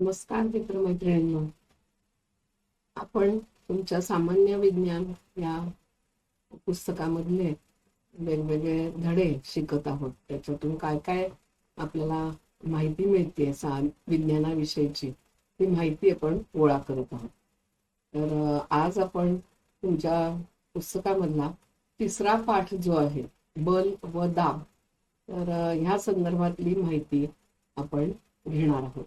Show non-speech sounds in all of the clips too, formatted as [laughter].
नमस्कार मित्रमैत्रिणींनो आपण तुमच्या सामान्य विज्ञान या पुस्तकामधले वेगवेगळे धडे शिकत आहोत. त्याच्यातून काय काय आपल्याला माहिती मिळते सा विज्ञानाविषयीची ती माहिती आपण गोळा करत आहोत. तर आज आपण तुमच्या पुस्तकामधला तिसरा पाठ जो आहे बल व दाब तर ह्या संदर्भातली माहिती आपण घेणार आहोत.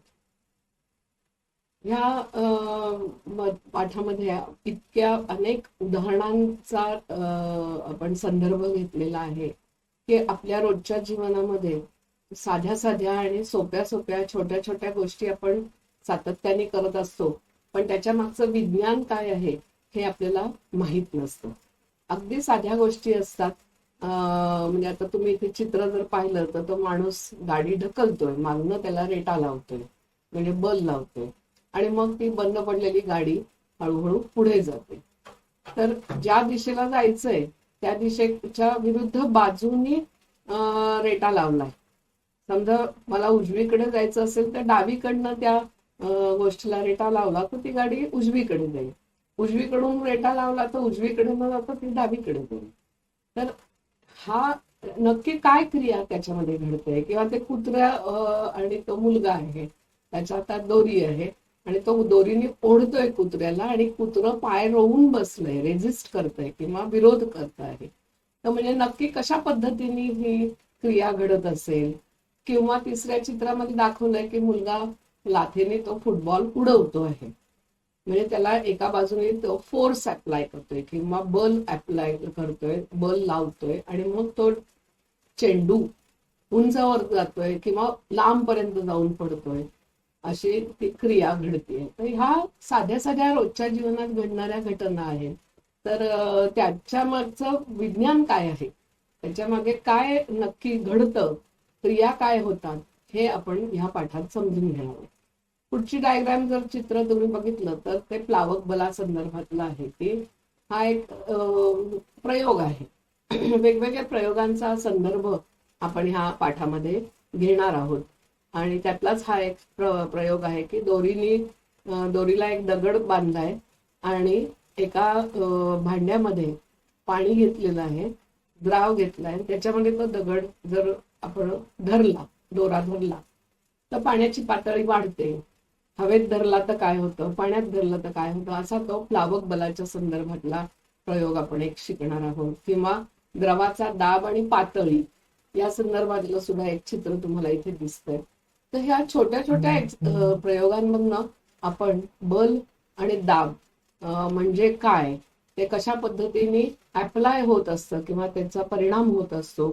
ह्या पाठामध्ये इतक्या अनेक उदाहरणांचा आपण संदर्भ घेतलेला आहे की आपल्या रोजच्या जीवनामध्ये साध्या साध्या आणि सोप्या सोप्या छोट्या छोट्या गोष्टी आपण सातत्याने करत असतो. पण त्याच्या मागचं विज्ञान काय आहे हे आपल्याला माहीत नसतं. अगदी साध्या गोष्टी असतात. म्हणजे आता तुम्ही इथे चित्र जर पाहिलं तर तो माणूस गाडी ढकलतोय मागणं त्याला रेटा लावतोय म्हणजे बल लावतोय. आणि मग ती बंद पडलेली गाडी हळूहळू पुढे जाते. तर ज्या दिशेला जायचंय त्या दिशेच्या विरुद्ध बाजूनी रेटा लावलाय. समजा मला उजवीकडे जायचं असेल तर डावीकडनं त्या गोष्टीला रेटा लावला तर ती गाडी उजवीकडे जाईल. उजवीकडून रेटा लावला तर उजवीकडे न जाता ती डावीकडे जाईल. तर हा नक्की काय क्रिया त्याच्यामध्ये घडते? किंवा ते कुत्र्या आणि तो मुलगा आहे त्याच्या हातात दोरी आहे आणि तो दोरीने ओढतोय कुत्र्याला आणि कुत्रं पाय रोवून बसलंय रेजिस्ट करतंय किंवा विरोध करत आहे तर म्हणजे नक्की कशा पद्धतीने ही क्रिया घडत असेल? किंवा तिसऱ्या चित्रामध्ये दाखवलंय की मुलगा लाथेने तो फुटबॉल उडवतो आहे म्हणजे त्याला एका बाजूने तो फोर्स अप्लाय करतोय किंवा बल अप्लाय करतोय बल लावतोय आणि मग तो चेंडू उंचावर जातोय किंवा लांब पर्यंत जाऊन पडतोय. अशी ती क्रिया घडते. तर ह्या साध्या साध्या रोजच्या जीवनात घडणाऱ्या घटना आहेत. तर त्याच्या मागचं विज्ञान काय आहे? त्याच्यामागे काय नक्की घडतं? क्रिया काय होतात? हे आपण ह्या पाठात समजून घेणार पुढची डायग्राम जर चित्र तुम्ही बघितलं तर ते प्लावक बला संदर्भातलं आहे की हा एक प्रयोग आहे. [clears throat] वेगवेगळ्या प्रयोगांचा संदर्भ आपण ह्या पाठामध्ये घेणार आहोत. आणि त्यातलाच हा एक प्र- प्रयोग आहे की दोरीने दोरीला एक दगड बांधलाय आणि एका भांड्यामध्ये पाणी घेतलेलं आहे द्राव घेतलाय. त्याच्यामध्ये तो दगड जर आपण धरला दोरा धरला तर पाण्याची पातळी वाढते. हवेत धरला तर काय होतं? पाण्यात धरलं तर काय होतं? असा तो प्लावक बलाच्या संदर्भातला प्रयोग आपण एक शिकणार आहोत. किंवा द्रवाचा दाब आणि पातळी या संदर्भातलं सुद्धा एक चित्र तुम्हाला इथे दिसतंय. तर ह्या छोट्या छोट्या प्रयोगांमधनं आपण बल आणि दाब म्हणजे काय ते कशा पद्धतीने अप्लाय होत असतं किंवा त्याचा परिणाम होत असतो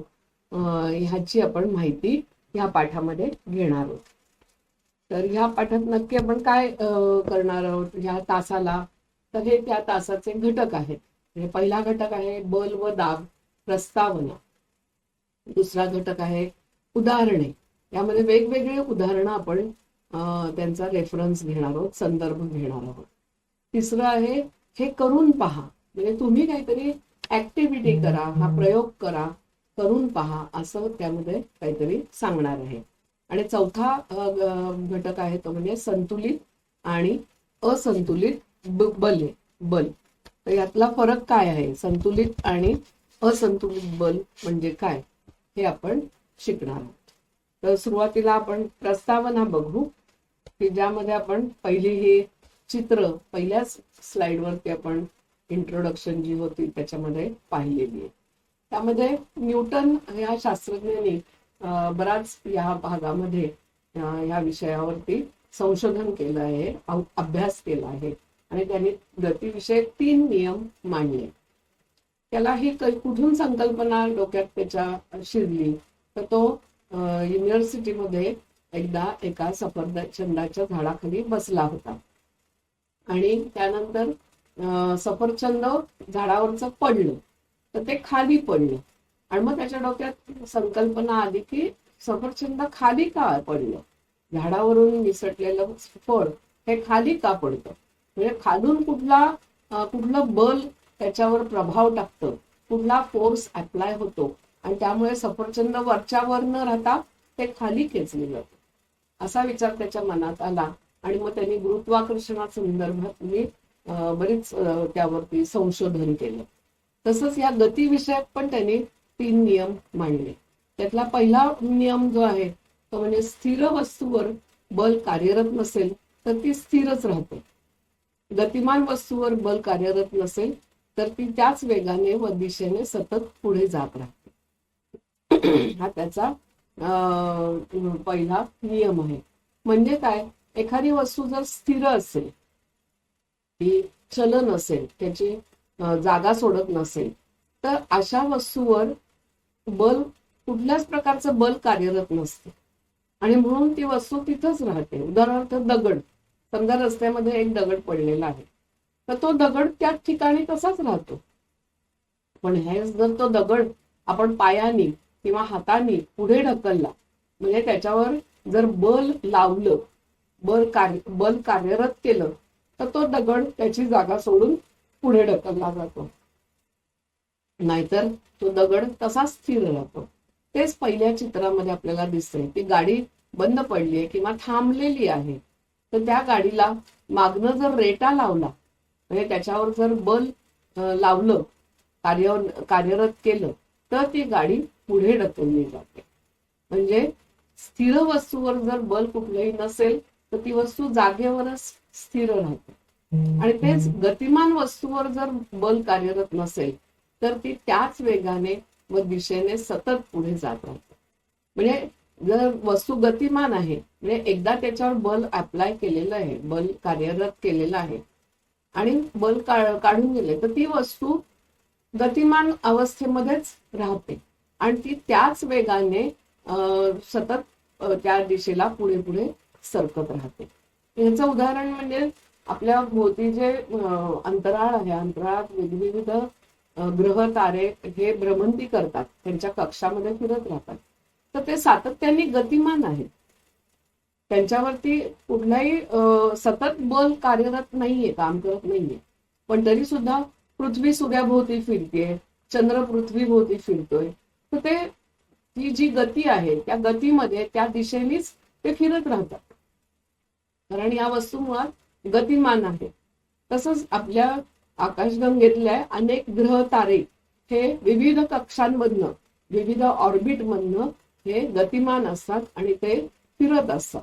ह्याची आपण माहिती ह्या पाठामध्ये घेणार आहोत. तर ह्या पाठात नक्की आपण काय करणार आहोत ह्या तासाला? तर हे त्या तासाचे घटक आहेत. म्हणजे पहिला घटक आहे बल व दाब प्रस्तावना. दुसरा घटक आहे उदाहरणे. यामध्ये वेगवेगळे उदाहरणं आपण त्यांचा रेफरन्स घेणार आहोत संदर्भ घेणार आहोत. तिसरं आहे हे करून पहा. म्हणजे तुम्ही काहीतरी ऍक्टिव्हिटी करा हा प्रयोग करा करून पहा असं त्यामध्ये काहीतरी सांगणार आहे. आणि चौथा घटक आहे तो म्हणजे संतुलित आणि असंतुलित बल बल. तर यातला फरक काय आहे? संतुलित आणि असंतुलित बल म्हणजे काय? हे आपण शिकणार आहोत. तर सुरुवातीला आपण प्रस्तावना बघू की ज्यामध्ये आपण पहिली ही चित्र पहिल्याच स्लाइडवरती आपण इंट्रोडक्शन जी होती त्याच्यामध्ये पाहिलेली आहे. त्यामध्ये न्यूटन या शास्त्रज्ञांनी बराच या भागामध्ये या विषयावरती संशोधन केलं आहे अभ्यास केला आहे. आणि त्यांनी गतीविषयक तीन नियम मांडले. त्याला ही कुठून संकल्पना डोक्यात त्याच्या शिरली? तर तो युनिव्हर्सिटीमध्ये एकदा एका सफरचंदाच्या झाडाखाली बसला होता. आणि त्यानंतर सफरचंद झाडावरचं पडलं. तर ते खाली पडलं. आणि मग त्याच्या डोक्यात संकल्पना आली की सफरचंद खाली का पडलं? झाडावरून निसटलेलं फळ हे खाली का पडतं? म्हणजे खालून कुठला कुठलं बल त्याच्यावर प्रभाव टाकतं? कुठला फोर्स अप्लाय होतो? आणि त्यामुळे सफरचंद वरच्यावर न राहता ते खाली खेचले जाते असा विचार त्याच्या मनात आला आणि मग त्यांनी गुरुत्वाकर्षणासंदर्भात मी बरीच त्यावरती संशोधन केलं. तसंच या गतीविषयक पण त्यांनी तीन नियम मांडले. त्यातला पहिला नियम जो आहे तो म्हणजे स्थिर वस्तूवर बल कार्यरत नसेल तर ती स्थिरच राहते. गतिमान वस्तूवर बल कार्यरत नसेल तर ती त्याच वेगाने व दिशेने सतत पुढे जात राहते. हा त्याचा पहिला नियम आहे. म्हणजे काय? एखादी वस्तू जर स्थिर असेल ती चलन असेल त्याची जागा सोडत नसेल तर अशा वस्तूवर बल कुठल्याच प्रकारचं बल कार्यरत नसते. आणि म्हणून ती वस्तू तिथंच राहते. उदाहरणार्थ दगड. समजा रस्त्यामध्ये एक दगड पडलेला आहे. तर तो दगड त्याच ठिकाणी तसाच राहतो. पण हे जर तो दगड आपण पायाने किंवा हाताने पुढे ढकलला म्हणजे त्याच्यावर जर बल लावलं बल कार्य बल कार्यरत केलं तर तो दगड त्याची जागा सोडून पुढे ढकलला जातो. नाहीतर तो दगड तसाच स्थिर राहतो. तेच पहिल्या चित्रामध्ये आपल्याला दिसतंय. ती गाडी बंद पडली आहे किंवा थांबलेली आहे तर त्या गाडीला मागणं जर रेटा लावला म्हणजे त्याच्यावर जर बल लावलं कार्य कार्यरत केलं तर ती गाडी पुढे ढकलली जाते. म्हणजे स्थिर वस्तूवर जर बल कुठलंही नसेल तर ती वस्तू जागेवरच स्थिर राहते. आणि तेच गतिमान वस्तूवर जर बल कार्यरत नसेल तर ती त्याच वेगाने व दिशेने सतत पुढे जात राहते. म्हणजे जर वस्तू गतिमान आहे म्हणजे एकदा त्याच्यावर बल अप्लाय केलेलं आहे बल कार्यरत केलेलं आहे आणि बल का- काढून गेले तर ती वस्तू गतिमान अवस्थेमध्येच राहते. आणि ती त्याच वेगाने सतत त्या दिशेला पुढे पुढे सरकत राहते. याचं उदाहरण म्हणजे आपल्या भोवती जे अंतराळ आहे अंतराळात विविध ग्रह तारे हे भ्रमंती करतात त्यांच्या कक्षामध्ये फिरत राहतात. तर ते सातत्याने गतिमान आहेत. त्यांच्यावरती कुठलाही सतत बल कार्यरत नाहीये काम करत नाहीये. पण तरी सुद्धा पृथ्वी सूर्याभोवती फिरतेय चंद्र पृथ्वी भोवती फिरतोय. तर ते ती जी गती आहे त्या गतीमध्ये त्या दिशेनेच ते फिरत राहतात. कारण या वस्तू मुळात गतिमान आहे. तसंच आपल्या आकाशगंगेतल्या अनेक ग्रह तारे हे विविध कक्षांमधनं विविध ऑर्बिटमधनं हे गतिमान असतात आणि ते फिरत असतात.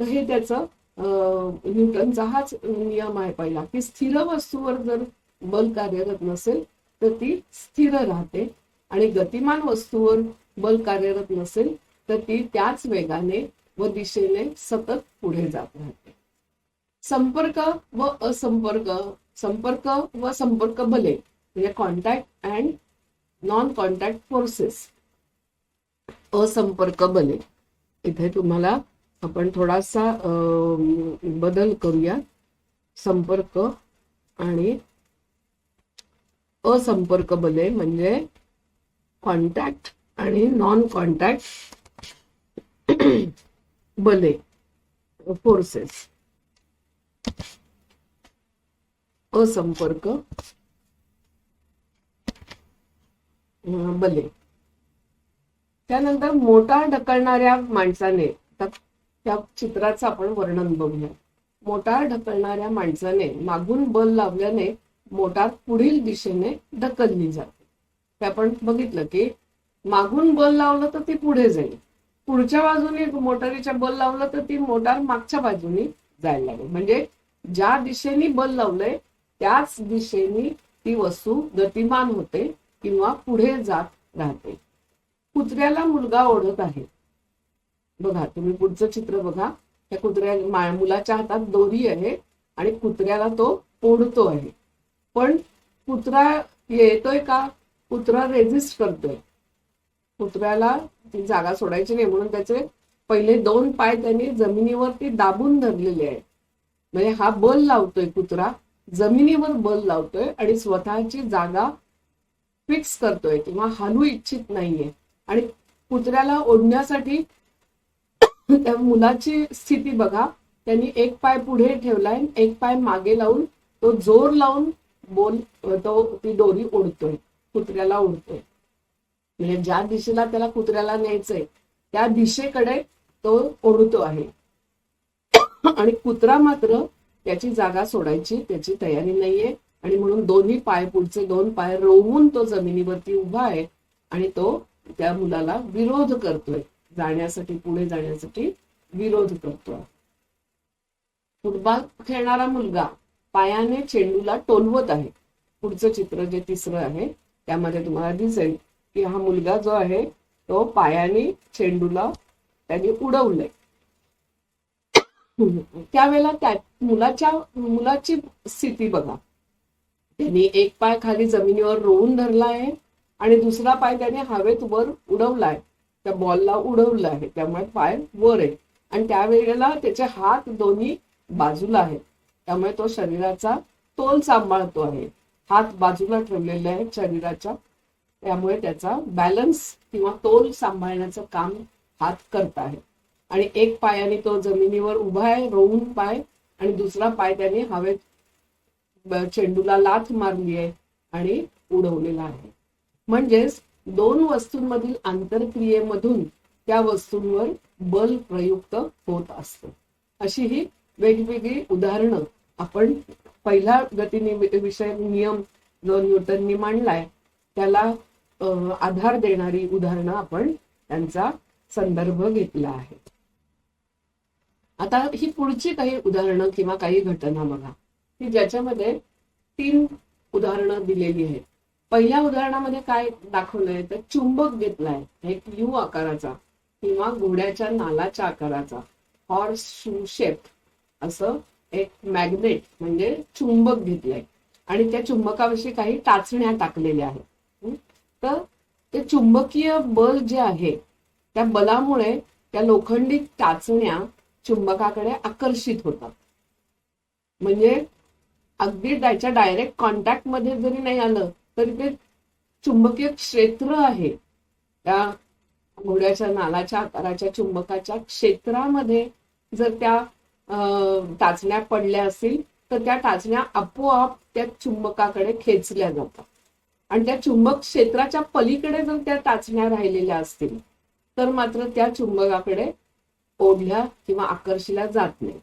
तर हे त्याचं न्यूटनचा हाच नियम आहे पहिला की स्थिर वस्तूवर जर बल कार्यरत नसेल तर ती स्थिर राहते. आणि गतिमान वस्तूवर बल कार्यरत नसेल तर ती त्याच वेगाने व दिशेने सतत पुढे जात राहते. संपर्क व असंपर्क संपर्क व संपर्क बले म्हणजे contact and non contact forces असंपर्क बले. इथे तुम्हाला आपण थोडासा बदल करूया. संपर्क आणि असंपर्क बले म्हणजे कॉन्टॅक्ट आणि नॉन कॉन्टॅक्ट [clears throat] बले फोर्सेस असंपर्क बले. त्यानंतर मोटार ढकलणाऱ्या माणसाने त्या चित्राचं आपण वर्णन बघूया. मोटार ढकलणाऱ्या माणसाने मागून बल लावल्याने मोटार पुढील दिशेने ढकलली जाते. आपण बघितलं की मागून बल लावलं तर ती पुढे जाईल. पुढच्या बाजूने मोटारीच्या बल लावलं तर ती मोटार मागच्या बाजूने जायला लागेल. म्हणजे ज्या दिशेने बल लावलंय त्याच दिशेने ती वस्तू गतिमान होते किंवा पुढे जात राहते. कुत्र्याला मुलगा ओढत आहे. बघा तुम्ही पुढचं चित्र बघा. त्या कुत्र्या मुलाच्या हातात दोरी आहे आणि कुत्र्याला तो ओढतो आहे. पण कुत्रा येतोय का? कुत्रा रेजिस्ट करतोय. कुत्र्याला ती जागा सोडायची नाही म्हणून त्याचे पहिले दोन पाय त्यांनी जमिनीवरती दाबून धरलेले आहेत. म्हणजे हा बल लावतोय कुत्रा जमिनीवर बल लावतोय आणि स्वतःची जागा फिक्स करतोय किंवा हलू इच्छित नाहीये. आणि कुत्र्याला ओढण्यासाठी [coughs] त्या मुलाची स्थिती बघा. त्यांनी एक पाय पुढे ठेवलाय एक पाय मागे लावून तो जोर लावून बोल तो ती दोरी ओढतोय. कुत्र्याला ओढतोय म्हणजे ज्या दिशेला त्याला कुत्र्याला न्यायचंय त्या दिशेकडे तो ओढतो आहे. आणि कुत्रा मात्र त्याची जागा सोडायची त्याची तयारी नाहीये. आणि म्हणून दोन्ही पाय पुढचे दोन पाय रोवून तो जमिनीवरती उभा आहे आणि तो त्या मुलाला विरोध करतोय. जाण्यासाठी पुढे जाण्यासाठी विरोध करतोय. फुटबॉल खेळणारा मुलगा पायाने चेंडूला टोलवत आहे. पुढचं चित्र जे तिसरं आहे त्यामध्ये तुम्हाला दिसेल की हा मुलगा जो आहे तो पायाने चेंडूला त्याने उडवलंय. त्यावेळेला त्या मुलाच्या मुलाची स्थिती बघा. त्यांनी एक पाय खाली जमिनीवर रोवून धरला आहे आणि दुसरा पाय त्याने हवेत वर उडवलाय. त्या बॉलला उडवलं आहे त्यामुळे पाय वर आहे. आणि त्यावेळेला त्याचे हात दोन्ही बाजूला आहेत. त्यामुळे तो शरीराचा तोल सांभाळतो आहे. हात बाजूला ठेवलेले आहेत शरीराच्या. त्यामुळे त्याचा बॅलन्स किंवा तोल सांभाळण्याचं काम हात करत आहे. आणि एक पायाने तो जमिनीवर उभा आहे रोवून पाय आणि दुसरा पाय त्याने हवेत चेंडूला लाथ मारली आहे आणि उडवलेला आहे. म्हणजेच दोन वस्तूंमधील आंतरक्रियेमधून त्या वस्तूंवर बल प्रयुक्त होत असतं. अशी ही वेगवेगळी उदाहरणं आपण पहिला गतीने विषय नियम जो न्यूटननी मांडलाय त्याला आधार देणारी उदाहरणं आपण त्यांचा संदर्भ घेतला आहे. आता ही पुढची काही उदाहरणं किंवा काही घटना बघा. की ज्याच्यामध्ये तीन उदाहरणं दिलेली आहेत. पहिल्या उदाहरणामध्ये काय दाखवलंय? तर चुंबक घेतलाय. एक यू आकाराचा किंवा घोड्याच्या नालाच्या आकाराचा. हॉर्स शू शेप असं एक मॅग्नेट म्हणजे चुंबक घेतलंय. आणि त्या चुंबकाविषयी काही टाचण्या टाकलेल्या आहेत. तर ते चुंबकीय बल जे आहे त्या बलामुळे त्या लोखंडी टाचण्या चुंबकाकडे आकर्षित होतात. म्हणजे अगदी त्याच्या डायरेक्ट कॉन्टॅक्टमध्ये जरी नाही आलं तरी ते चुंबकीय क्षेत्र आहे. त्या घोड्याच्या नालाच्या आकाराच्या चुंबकाच्या क्षेत्रामध्ये जर त्या टाचण्या पडल्या असतील तर त्या टाचण्या आपोआप त्या चुंबकाकडे खेचल्या जातात. आणि त्या चुंबक क्षेत्राच्या पलीकडे जर त्या टाचण्या राहिलेल्या असतील तर मात्र त्या चुंबकाकडे ओढल्या किंवा आकर्षिल्या जात नाही.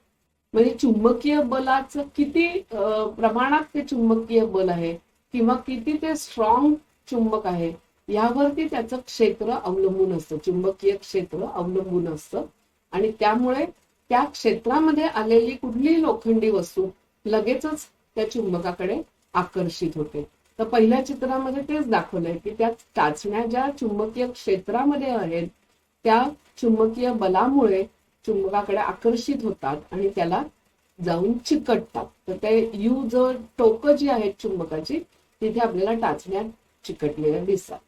म्हणजे चुंबकीय बलाचं किती प्रमाणात ते चुंबकीय बल आहे किंवा किती ते स्ट्रॉंग चुंबक आहे यावरती त्याचं क्षेत्र अवलंबून असतं. चुंबकीय क्षेत्र अवलंबून असतं. आणि त्यामुळे त्या क्षेत्रामध्ये आलेली कुठलीही लोखंडी वस्तू लगेचच त्या चुंबकाकडे आकर्षित होते. तर पहिल्या चित्रामध्ये तेच दाखवलंय की त्या टाचण्या ज्या चुंबकीय क्षेत्रामध्ये आहेत त्या चुंबकीय बलामुळे चुंबकाकडे आकर्षित होतात आणि त्याला जाऊन चिकटतात. तर ते यू ज टोकं जी आहेत चुंबकाची तिथे आपल्याला टाचण्या चिकटलेल्या दिसतात.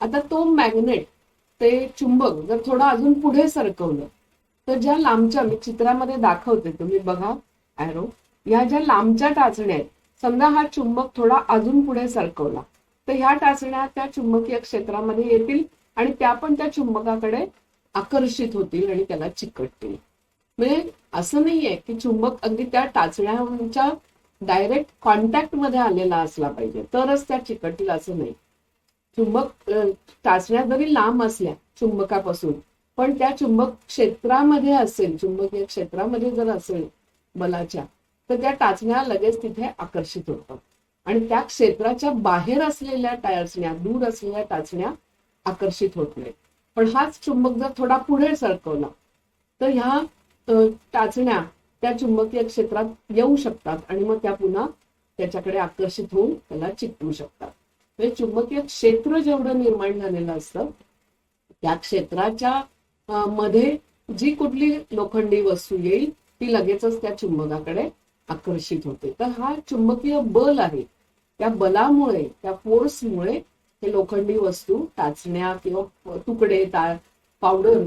आता तो मॅग्नेट ते चुंबक जर थोडं अजून पुढे सरकवलं तर ज्या लांबच्या मी चित्रामध्ये दाखवते तुम्ही बघा ऍरो ह्या ज्या लांबच्या टाचण्या आहेत समजा हा चुंबक थोडा अजून पुढे सरकवला तर ह्या टाचण्या त्या चुंबकीय क्षेत्रामध्ये येतील आणि त्या पण त्या चुंबकाकडे आकर्षित होतील आणि त्याला चिकटतील. म्हणजे असं नाहीये की चुंबक अगदी त्या टाचण्यांच्या डायरेक्ट कॉन्टॅक्टमध्ये आलेला असला पाहिजे तरच त्या चिकटतील असं नाही. चुंबक टाचण्या जरी लांब असल्या चुंबकापासून पण त्या चुंबक क्षेत्रामध्ये असेल चुंबकीय क्षेत्रामध्ये जर असेल बलाच्या तर त्या टाचण्या लगेच तिथे आकर्षित होतात. आणि त्या क्षेत्राच्या बाहेर असलेल्या टाचण्या दूर असलेल्या टाचण्या आकर्षित होत नाहीत. पण हाच चुंबक जर थोडा पुढे सरकवला तर ह्या टाचण्या त्या चुंबकीय क्षेत्रात येऊ शकतात आणि मग त्या पुन्हा त्याच्याकडे आकर्षित होऊन त्याला चिकटू शकतात. म्हणजे चुंबकीय क्षेत्र जेवढं निर्माण झालेलं असतं त्या क्षेत्राच्या मध्ये जी कुठली लोखंडी वस्तू येईल ती लगेचच त्या चुंबकाकडे आकर्षित होते. तर हा चुंबकीय बल आहे. त्या बलामुळे त्या फोर्समुळे हे लोखंडी वस्तू टाचण्या किंवा तुकडे ता- पावडर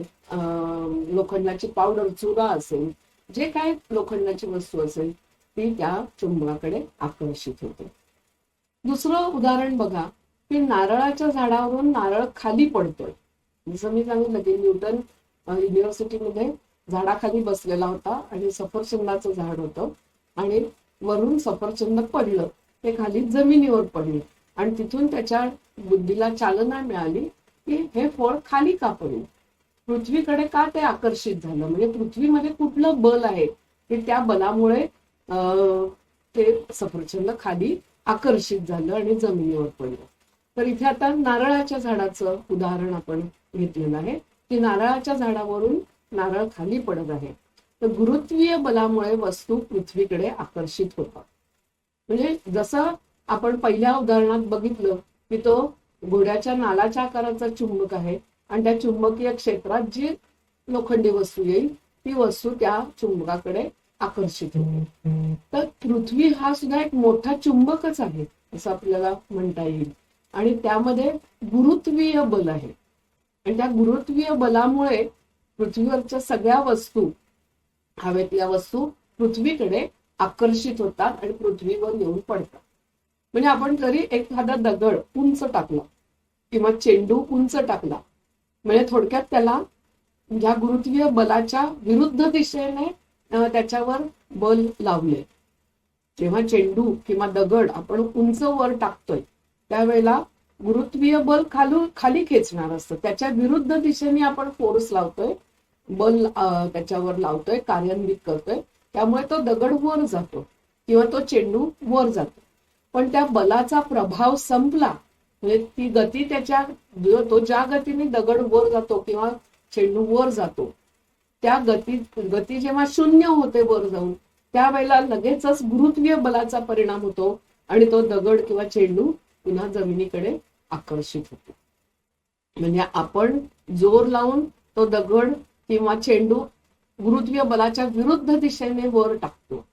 लोखंडाची पावडर चुरा असेल जे काय लोखंडाची वस्तू असेल ती त्या चुंबकाकडे आकर्षित होते. दुसरं उदाहरण बघा. की नारळाच्या झाडावरून नारळ खाली पडतोय. जसं मी सांगितलं की न्यूटन युनिव्हर्सिटीमध्ये झाडाखाली बसलेला होता आणि सफरचंदाचं झाड होतं. आणि वरून सफरचंद पडलं. ते खाली जमिनीवर पडले. आणि तिथून त्याच्या बुद्धीला चालना मिळाली की हे फळ खाली का पडेल? पृथ्वीकडे का ते आकर्षित झालं? म्हणजे पृथ्वीमध्ये कुठलं बल आहे की त्या बलामुळे ते सफरचंद खाली आकर्षित झालं आणि जमिनीवर पडलं? तर इथे आता नारळाच्या झाडाचं उदाहरण आपण घेतलेलं आहे. की नारळाच्या झाडावरून नारळ खाली पडत आहे. तर गुरुत्वीय बलामुळे वस्तू पृथ्वीकडे आकर्षित होतात. म्हणजे जसं आपण पहिल्या उदाहरणात बघितलं की तो घोड्याच्या नालाच्या आकाराचा चुंबक आहे आणि त्या चुंबकीय क्षेत्रात जी लोखंडी वस्तू येईल ती वस्तू त्या चुंबकाकडे आकर्षित होते तर पृथ्वी हा सुद्धा एक मोठा चुंबकच आहे असं आपल्याला म्हणता येईल. आणि त्यामध्ये गुरुत्वीय बल आहे. आणि त्या गुरुत्वीय बलामुळे पृथ्वीवरच्या सगळ्या वस्तू हवेतल्या वस्तू पृथ्वीकडे आकर्षित होतात आणि पृथ्वीवर येऊन पडतात. म्हणजे आपण जरी एखादा दगड उंच टाकला किंवा चेंडू उंच टाकला म्हणजे थोडक्यात त्याला ह्या गुरुत्वीय बलाच्या विरुद्ध दिशेने त्याच्यावर बल लावले. जेव्हा चेंडू किंवा दगड आपण उंच वर टाकतोय त्यावेळेला गुरुत्वीय बल खालून खाली खेचणार असतं. त्याच्या विरुद्ध दिशेने आपण फोर्स लावतोय बल त्याच्यावर लावतोय कार्यान्वित करतोय. त्यामुळे तो दगड वर जातो किंवा तो चेंडू वर जातो. पण त्या बलाचा प्रभाव संपला म्हणजे ती गती त्याच्या तो ज्या गतीने दगड वर जातो किंवा चेंडू वर जातो त्या गती गती जेव्हा शून्य होते वर जाऊन त्यावेळेला लगेचच गुरुत्वीय बलाचा परिणाम होतो आणि तो दगड किंवा चेंडू पुन्हा जमिनीकडे आकर्षित होतो. म्हणजे आपण जोर लावून तो दगड किंवा चेंडू गुरुत्वीय बलाच्या विरुद्ध दिशेने वर टाकतो.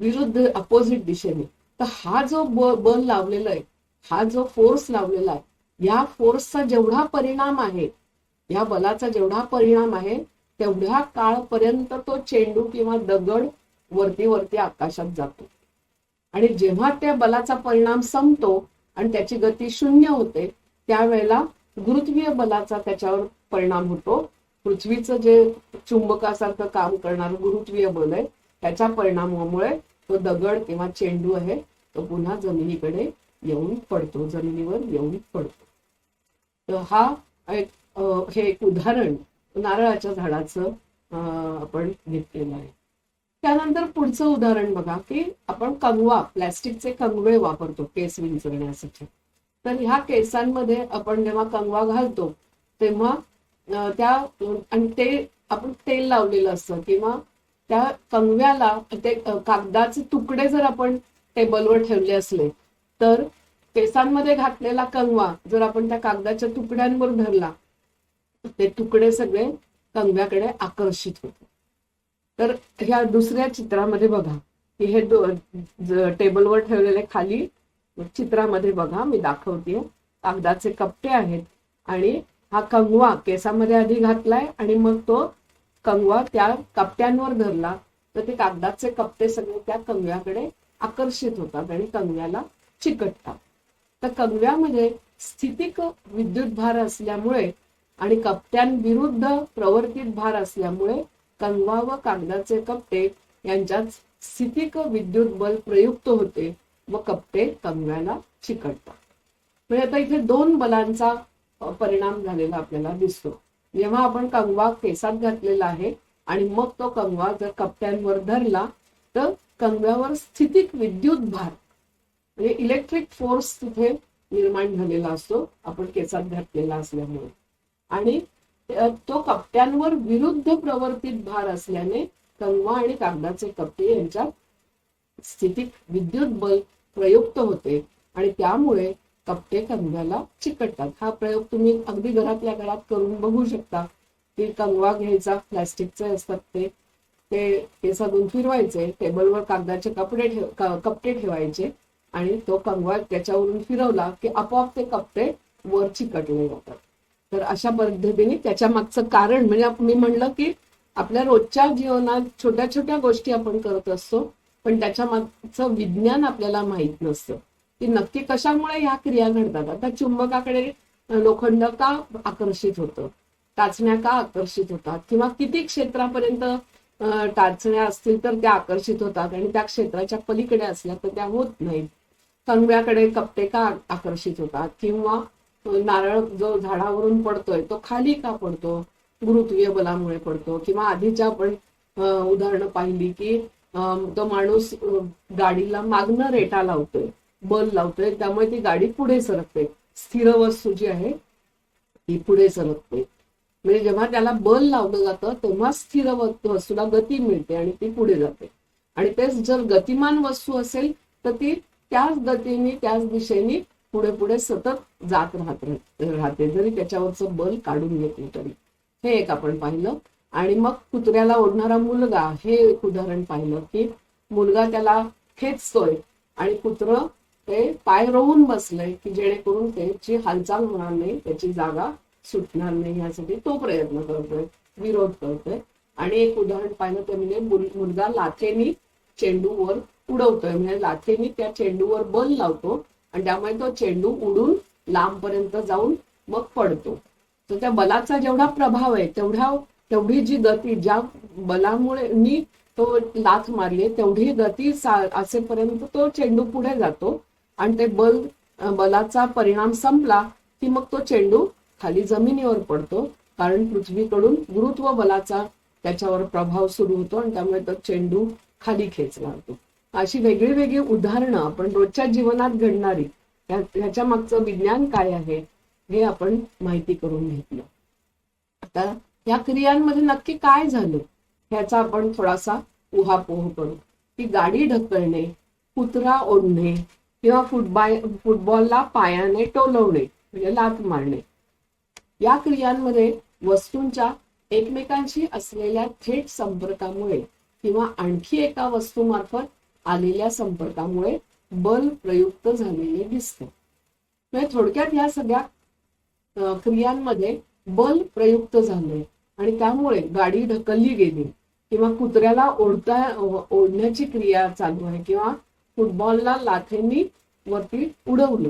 विरुद्ध अपोजिट दिशेने. तर हा जो बल लावलेला आहे हा जो फोर्स लावलेला आहे या फोर्सचा जेवढा परिणाम आहे या बलाचा जेवढा परिणाम आहे तेवढ्या काळपर्यंत तो चेंडू किंवा दगड वरती वरती आकाशात जातो. आणि जेव्हा त्या बलाचा परिणाम संपतो आणि त्याची गती शून्य होते त्यावेळेला गुरुत्वीय बलाचा त्याच्यावर परिणाम होतो. पृथ्वीचं जे चुंबकासारखं काम करणारं गुरुत्वीय बल आहे त्याच्या परिणामामुळे तो दगड किंवा चेंडू आहे तो पुन्हा जमिनीकडे येऊन पडतो जमिनीवर येऊन पडतो. तर हा एक हे एक उदाहरण नारळाच्या झाडाचं आपण घेतलेलं आहे. त्यानंतर पुढचं उदाहरण बघा की आपण कंगवा प्लॅस्टिकचे कंगवे वापरतो केस विंचरण्यासाठी. तर ह्या केसांमध्ये आपण जेव्हा कंगवा घालतो तेव्हा त्या आणि ते आपण तेल लावलेलं असतं किंवा त्या कंगव्याला ते कागदाचे तुकडे जर आपण टेबलवर ठेवले असले तर केसांमध्ये घातलेला कंगवा जर आपण त्या कागदाच्या तुकड्यांवर धरला ते तुकडे सगळे कंगव्याकडे आकर्षित होते तर ह्या दुसऱ्या चित्रामध्ये बघा. की हे टेबलवर ठेवलेले खाली चित्रामध्ये बघा मी दाखवते. कागदाचे कप्पे आहेत आणि हा कंगवा केसामध्ये आधी घातलाय आणि मग तो कंगवा त्या कप्प्यांवर धरला. तर ते कागदाचे कप्पे सगळे त्या कंगव्याकडे आकर्षित होतात आणि कंगव्याला चिकटतात. तर कंगव्यामध्ये स्थितिक विद्युत भार असल्यामुळे आणि कप्प्यांविरुद्ध प्रवर्तित भार असल्यामुळे कंगवा व कागदाचे कप्पे यांच्यात स्थितिक विद्युत बल प्रयुक्त होते व कप्पे कंगव्याला चिकटतात. म्हणजे आता इथे दोन बलांचा परिणाम झालेला आपल्याला दिसतो. जेव्हा आपण कंगवा केसात घातलेला आहे आणि मग तो कंगवा जर कप्प्यांवर धरला तर कंगव्यावर स्थितिक विद्युत भार म्हणजे इलेक्ट्रिक फोर्स तिथे निर्माण झालेला असतो. आपण केसात घातलेला असल्यामुळे. आणि तो कप्प्यांवर विरुद्ध प्रवर्तित भार असल्याने कंगवा आणि कागदाचे कप्पे यांच्यात स्थितीत विद्युत बल प्रयुक्त होते आणि त्यामुळे कप्पे कंगव्याला चिकटतात. हा प्रयोग तुम्ही अगदी घरातल्या घरात करून बघू शकता. की कंगवा घ्यायचा प्लॅस्टिकचे असतात ते. ते केसातून फिरवायचे टेबलवर कागदाचे कपडे ठेव कपटे ठेवायचे आणि तो कंगवा त्याच्यावरून फिरवला की आपोआप ते कपडे वर चिकटले जातात. तर अशा पद्धतीने त्याच्या मागचं कारण म्हणजे मी म्हणलं की आपल्या रोजच्या जीवनात छोट्या छोट्या गोष्टी आपण करत असतो पण त्याच्या मागचं विज्ञान आपल्याला माहीत नसतं. की नक्की कशामुळे ह्या क्रिया घडतात? आता चुंबकाकडे लोखंड का आकर्षित होतं? टाचण्या का आकर्षित होतात? किंवा किती क्षेत्रापर्यंत टाचण्या असतील तर त्या आकर्षित होतात आणि त्या क्षेत्राच्या पलीकडे असल्या तर त्या होत नाहीत. कंगव्याकडे कपटे का आकर्षित होतात? किंवा नारळ जो झाडावरून पडतोय तो खाली का पडतो? गुरुत्वीय बलामुळे पडतो. किंवा आधीच्या आपण उदाहरणं पाहिली की तो माणूस गाडीला मागणं रेटा लावतोय बल लावतोय त्यामुळे ती गाडी पुढे सरकते. स्थिर वस्तू जी आहे ती पुढे सरकते. म्हणजे जेव्हा त्याला बल लावलं जातं तेव्हा स्थिर वस्तूला गती मिळते आणि ती पुढे जाते. आणि तेच जर गतिमान वस्तू असेल तर ती त्याच गतीने त्याच दिशेने पुढे पुढे सतत जात राहत राहते. जरी त्याच्यावरचं बल काढून घेतलं तरी. हे एक आपण पाहिलं. आणि मग कुत्र्याला ओढणारा मुलगा हे एक उदाहरण पाहिलं की मुलगा त्याला खेचतोय आणि कुत्र ते पाय रोवून बसलंय की जेणेकरून त्याची हालचाल होणार नाही त्याची जागा सुटणार नाही यासाठी तो प्रयत्न करतोय विरोध करतोय. आणि एक उदाहरण पाहिलं ते म्हणजे मुल- मुलगा लाथेनी चेंडूवर उडवतोय. म्हणजे लाथेनी त्या चेंडूवर बल लावतो. आणि त्यामुळे तो चेंडू उडून लांबपर्यंत जाऊन मग पडतो. तर त्या बलाचा जेवढा प्रभाव आहे तेवढ्या तेवढी जी गती ज्या बलामुळे मी तो लाथ मारली तेवढी गती असेपर्यंत तो चेंडू पुढे जातो. आणि ते बल बलाचा परिणाम संपला की मग तो चेंडू खाली जमिनीवर पडतो. कारण पृथ्वीकडून गुरुत्व बलाचा त्याच्यावर प्रभाव सुरू होतो आणि त्यामुळे तो चेंडू खाली खेचला जातो. अशी वेगळी वेगळी उदाहरणं आपण रोजच्या जीवनात घडणारी ह्याच्या मागचं विज्ञान काय आहे हे आपण माहिती करून घेतलं. आता या क्रियांमध्ये नक्की काय झालं ह्याचा आपण थोडासा उहापोह करू. की गाडी ढकलणे कुत्रा ओढणे किंवा फुटबॉल फुटबॉलला पायाने टोलवणे म्हणजे लात मारणे. या क्रियांमध्ये वस्तूंच्या एकमेकांशी असलेल्या थेट संपर्कामुळे किंवा आणखी एका वस्तूमार्फत आलेल्या संपर्कामुळे बल प्रयुक्त झालेले दिसते. म्हणजे थोडक्यात या सगळ्या क्रियांमध्ये बल प्रयुक्त झाले आणि त्यामुळे गाडी ढकलली गेली. किंवा कुत्र्याला ओढता ओढण्याची क्रिया चालू आहे. किंवा फुटबॉलला लाथेंनी वरती उडवलं.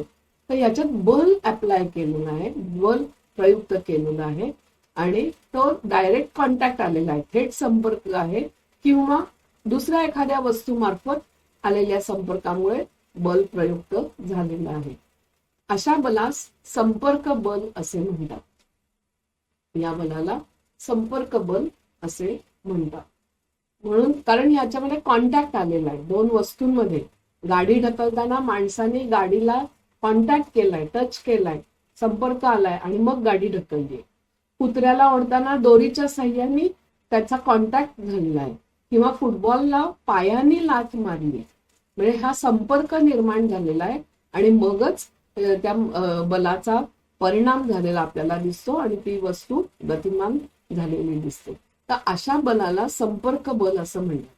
तर याच्यात बल अप्लाय केलेलं आहे. बल प्रयुक्त केलेलं आहे. आणि तो डायरेक्ट कॉन्टॅक्ट आलेला आहे. थेट संपर्क आहे. किंवा दुसऱ्या एखाद्या वस्तूमार्फत आलेल्या संपर्कामुळे बल प्रयुक्त झालेलं आहे. अशा बलास संपर्क बल असे म्हणतात. या बलाला संपर्क बल असे म्हणतात. म्हणून कारण याच्यामध्ये कॉन्टॅक्ट आलेला आहे. दोन वस्तूंमध्ये गाडी ढकलताना माणसाने गाडीला कॉन्टॅक्ट केलाय टच केलाय संपर्क आलाय आणि मग गाडी ढकलली कुत्र्याला ओढताना दोरीच्या साह्याने त्याचा कॉन्टॅक्ट झालेला आहे. किंवा फुटबॉलला पायाने लाच मारली म्हणजे हा संपर्क निर्माण झालेला आहे आणि मगच त्या बलाचा परिणाम झालेला आपल्याला दिसतो आणि ती वस्तू गतिमान झालेली दिसते. तर अशा बलाला संपर्क बल असं म्हणतात.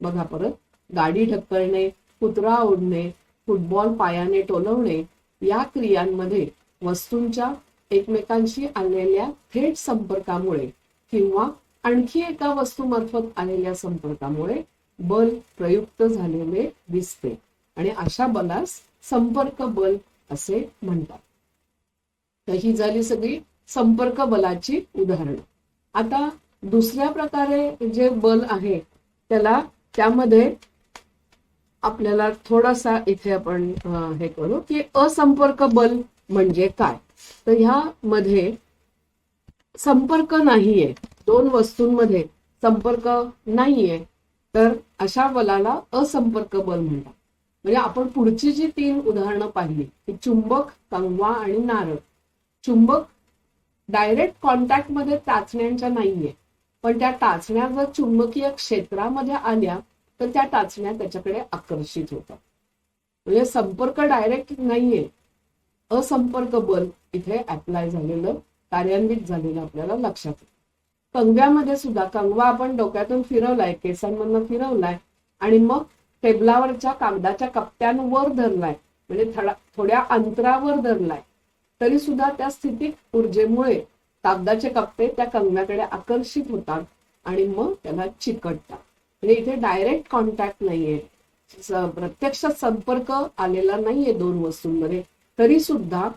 बघा परत गाडी ढकलणे कुत्रा ओढणे फुटबॉल पायाने टोलवणे या क्रियांमध्ये वस्तूंच्या एकमेकांशी आलेल्या थेट संपर्कामुळे किंवा आणखी एका वस्तूमार्फत आलेल्या संपर्कामुळे बल प्रयुक्त झालेले दिसते. आणि अशा बलास संपर्क बल असे म्हणतात. तर ही झाली सगळी संपर्क बलाची उदाहरणं. आता दुसऱ्या प्रकारे जे बल आहे त्याला त्यामध्ये आपल्याला थोडासा इथे आपण हे करू की असंपर्क बल म्हणजे काय? तर ह्यामध्ये संपर्क नाहीये. दोन वस्तूंमध्ये संपर्क नाहीये. तर अशा बलाला असंपर्क बल म्हणतात. म्हणजे आपण पुढची जी तीन उदाहरणं पाहिली की चुंबक कंगवा आणि नारळ. चुंबक डायरेक्ट कॉन्टॅक्टमध्ये टाचण्यांच्या नाहीये. पण त्या टाचण्या जर चुंबकीय क्षेत्रामध्ये आल्या तर त्या टाचण्या त्याच्याकडे आकर्षित होतात. म्हणजे संपर्क डायरेक्ट नाहीये. असंपर्क बल इथे अप्लाय झालेलं कार्यान्वित झालेलं आपल्याला लक्षात येईल कंगव्यामध्ये सुद्धा कंगवा आपण डोक्यातून फिरवलाय केसांमधनं फिरवलाय आणि मग टेबलावरच्या कागदाच्या कप्प्यांवर धरलाय म्हणजे थोड्या अंतरावर धरलाय. तरी सुद्धा त्या स्थितीत ऊर्जेमुळे कागदाचे कप्पे त्या कंगव्याकडे आकर्षित होतात आणि मग त्याला चिकटतात. म्हणजे इथे डायरेक्ट कॉन्टॅक्ट नाहीये. प्रत्यक्ष संपर्क आलेला नाहीये दोन वस्तूंमध्ये. तरी सुद्धा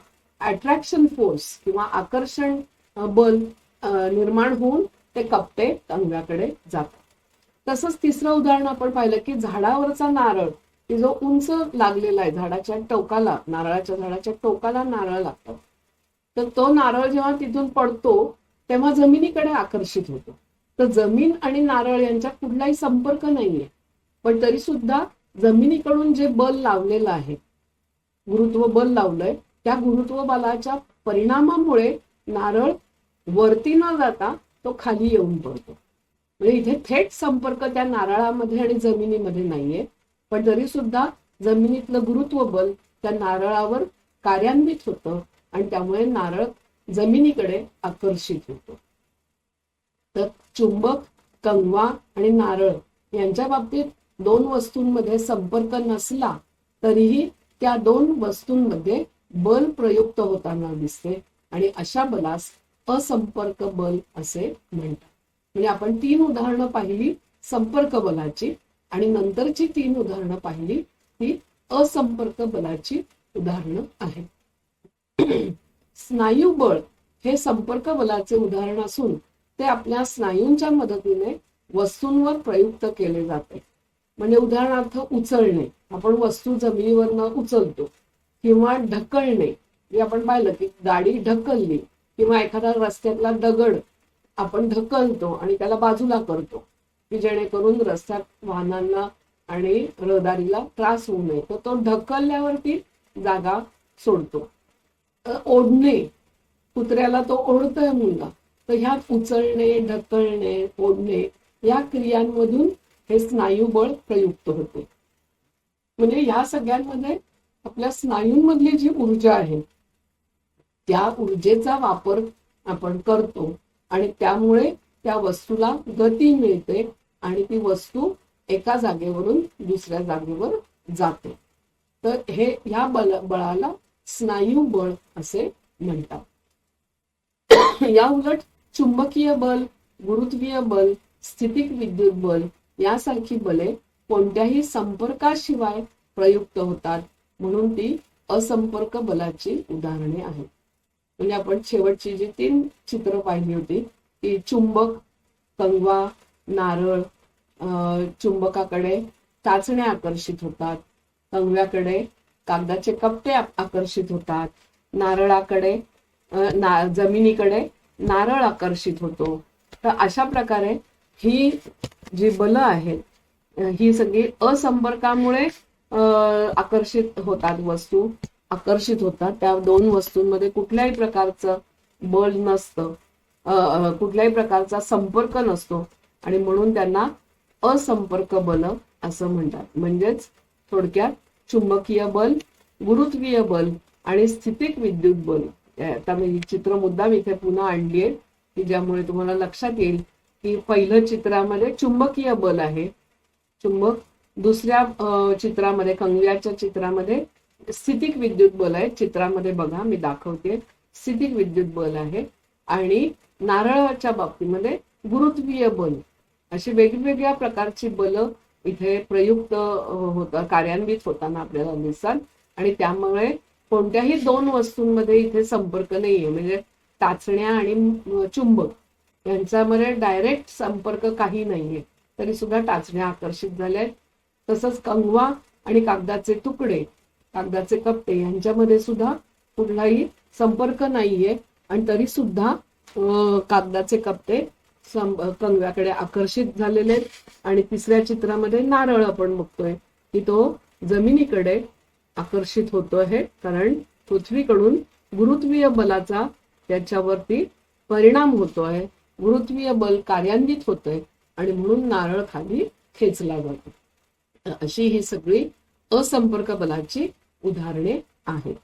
अट्रॅक्शन फोर्स किंवा आकर्षण बल निर्माण होऊन ते कप्पे अंगाकडे जातात. तसंच तिसरं उदाहरण आपण पाहिलं की झाडावरचा नारळ की जो उंच लागलेला आहे झाडाच्या टोकाला नारळाच्या झाडाच्या टोकाला नारळ लागतात तर तो नारळ जेव्हा तिथून पडतो तेव्हा जमिनीकडे आकर्षित होतो. तर जमीन आणि नारळ यांच्यात कुठलाही संपर्क नाहीये. पण तरी सुद्धा जमिनीकडून जे बल लावलेलं आहे गुरुत्व बल लावलंय त्या गुरुत्व बलाच्या परिणामामुळे नारळ वरती न जाता तो खाली येऊन पडतो. म्हणजे इथे थेट संपर्क त्या नारळामध्ये आणि जमिनीमध्ये नाहीये. पण तरी सुद्धा जमिनीतलं गुरुत्व बल त्या नारळावर कार्यान्वित होतं आणि त्यामुळे नारळ जमिनीकडे आकर्षित होतो. तर चुंबक कंगवा आणि नारळ यांच्या बाबतीत दोन वस्तूंमध्ये संपर्क नसला तरीही त्या दोन वस्तूंमध्ये बल प्रयुक्त होताना दिसते आणि अशा बलास असंपर्क बल असे म्हणतात. म्हणजे आपण तीन उदाहरणं पाहिली संपर्क बलाची आणि नंतरची तीन उदाहरणं पाहिली ही असंपर्क बलाची उदाहरणं आहेत. स्नायू बळ हे संपर्क बलाचे उदाहरण असून ते आपल्या स्नायूंच्या मदतीने वस्तूंवर प्रयुक्त केले जाते. म्हणजे उदाहरणार्थ उचलणे. आपण वस्तू जमिनीवरनं उचलतो. किंवा ढकलणे. हे आपण पाहिलं की गाडी ढकलली किंवा एखादा रस्त्यातला दगड आपण ढकलतो आणि त्याला बाजूला करतो की जेणेकरून रस्त्यात वाहनांना आणि रहदारीला त्रास होऊ नये. तर तो ढकलल्यावरती जागा सोडतो. तर ओढणे. कुत्र्याला तो ओढतोय मुलगा. तर ह्यात उचलणे ढकलणे ओढणे या क्रियांमधून हे स्नायूबळ प्रयुक्त होते. म्हणजे ह्या सगळ्यांमध्ये आपल्या स्नायूंमधली जी ऊर्जा आहे त्या ऊर्जेचा वापर आपण करतो आणि त्यामुळे त्या वस्तूला गती मिळते आणि ती वस्तू एका जागेवरून दुसऱ्या जागेवर जाते. तर हे ह्या बल बळाला स्नायू बळ असे म्हणतात. या उलट चुंबकीय बल गुरुत्वीय बल स्थितिक विद्युत बल यासारखी बले कोणत्याही संपर्काशिवाय प्रयुक्त होतात. म्हणून ती असंपर्क बलाची उदाहरणे आहेत. म्हणजे आपण शेवटची जी तीन चित्र पाहिली होती ती चुंबक कंगवा नारळ चुंबकाकडे चाचण्या आकर्षित होतात कंगव्याकडे कागदाचे कपटे आकर्षित होतात नारळाकडे ना जमिनीकडे नारळ आकर्षित होतो. तर अशा प्रकारे ही जी बल आहेत ही सगळी असंपर्कामुळे आकर्षित होतात वस्तू आकर्षित होतात. त्या दोन वस्तूंमध्ये कुठल्याही प्रकारचं बल नसतं. कुठल्याही प्रकारचा संपर्क नसतो. आणि म्हणून त्यांना असंपर्क बल असं म्हणतात. म्हणजेच थोडक्यात चुंबकीय बल गुरुत्वीय बल आणि स्थितिक विद्युत बल. आता मी चित्र मुद्दाम इथे पुन्हा आणली आहे. की ज्यामुळे तुम्हाला लक्षात येईल की पहिलं चित्रामध्ये चुंबकीय बल आहे. चुंबक दुसऱ्या चित्रामध्ये कंगव्याच्या चित्रामध्ये स्थितिक विद्युत बल आहे चित्रामध्ये बघा मी दाखवते. स्थितिक विद्युत बल आहे. आणि नारळाच्या बाबतीमध्ये गुरुत्वीय बल. अशी वेगवेगळ्या प्रकारची बल इथे प्रयुक्त होत कार्यान्वित होताना आपल्याला दिसतात. आणि त्यामुळे कोणत्याही दोन वस्तूंमध्ये इथे संपर्क नाहीये. म्हणजे टाचण्या आणि चुंबक यांच्यामध्ये डायरेक्ट संपर्क काही नाहीये. तरी सुद्धा टाचण्या आकर्षित झाल्या आहेत. तसंच कंगवा आणि कागदाचे तुकडे कागदाचे कपटे यांच्यामध्ये सुद्धा कुठलाही संपर्क नाहीये. आणि तरी सुद्धा कागदाचे कपटे कंगव्याकडे आकर्षित झालेले आहेत. आणि तिसऱ्या चित्रामध्ये नारळ आपण बघतोय की तो जमिनीकडे आकर्षित होतो आहे कारण पृथ्वीकडून गुरुत्वीय बलाचा त्याच्यावरती परिणाम होतो आहे गुरुत्वीय बल कार्यान्वित होतोय. आणि म्हणून नारळ खाली खेचला जातो. अशी ही सगळी असंपर्क बलाची उदाहरणे आहेत.